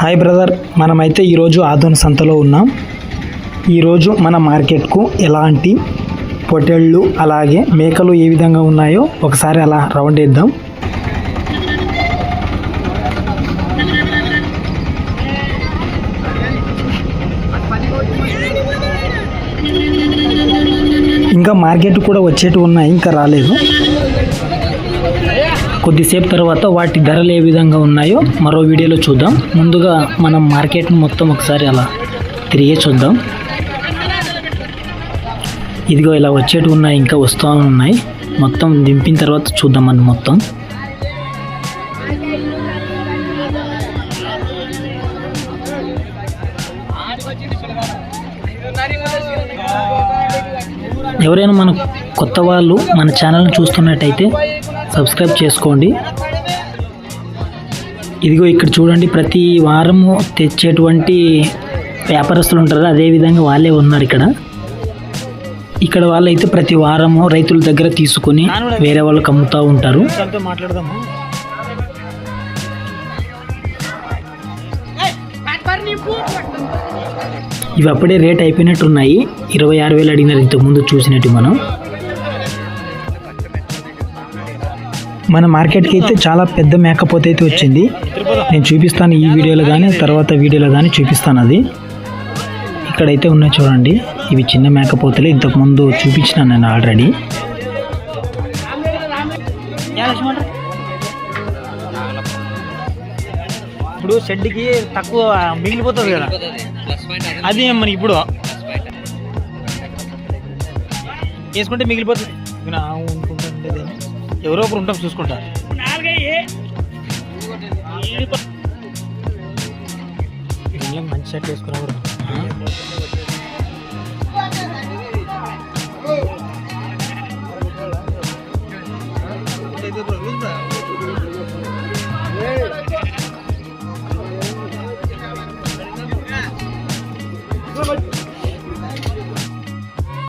Hi brother మనమైతే ఈరోజు ఆదోన్ సంతలో ఉన్నాం. ఈరోజు మన మార్కెట్కు ఎలాంటి పొటేళ్ళు అలాగే మేకలు ఏ విధంగా ఉన్నాయో ఒకసారి అలా రౌండ్ వేద్దాం. ఇంకా మార్కెట్ కూడా వచ్చేటివి ఉన్నాయి ఇంకా రాలేదు. కొద్దిసేపు తర్వాత వాటి ధరలు ఏ విధంగా ఉన్నాయో మరో వీడియోలో చూద్దాం. ముందుగా మనం మార్కెట్ మొత్తం ఒకసారి అలా తిరిగే చూద్దాం. ఇదిగో ఇలా వచ్చేటివి ఉన్నాయి ఇంకా వస్తూ ఉన్నాయి. మొత్తం దింపిన తర్వాత చూద్దాం మనం మొత్తం. ఎవరైనా మన కొత్త వాళ్ళు మన ఛానల్ని చూస్తున్నట్టయితే సబ్స్క్రైబ్ చేసుకోండి. ఇదిగో ఇక్కడ చూడండి ప్రతి వారము తెచ్చేటువంటి వ్యాపారస్తులు ఉంటారు. అదే విధంగా వాళ్ళే ఉన్నారు ఇక్కడ. ఇక్కడ వాళ్ళైతే ప్రతి వారము రైతుల దగ్గర తీసుకొని వేరే వాళ్ళకి అమ్ముతూ ఉంటారు. ఇవి అప్పుడే రేట్ అయిపోయినట్టు ఉన్నాయి ఇరవై ఆరు వేలు అడిగినారు ఇంతకు ముందు చూసినట్టు మనం. మన మార్కెట్కి అయితే చాలా పెద్ద మేకపోతే అయితే వచ్చింది. నేను చూపిస్తాను ఈ వీడియోలో కానీ తర్వాత వీడియోలో కానీ చూపిస్తాను అది. ఇక్కడైతే ఉన్నాయి చూడండి. ఇవి చిన్న మేకపోతలే ఇంతకు ముందు చూపించినాను నేను ఆల్రెడీ ఇప్పుడు షెడ్కి తక్కువ మిగిలిపోతుంది కదా. అది మనకి ఇప్పుడు? వేసుకుంటే మిగిలిపోతుంది. అనుకుంటుండేది ఎవరో ఒకరు ఉంటాం చూసుకుంటా. మంచి షర్ట్ వేసుకున్నా కూడా.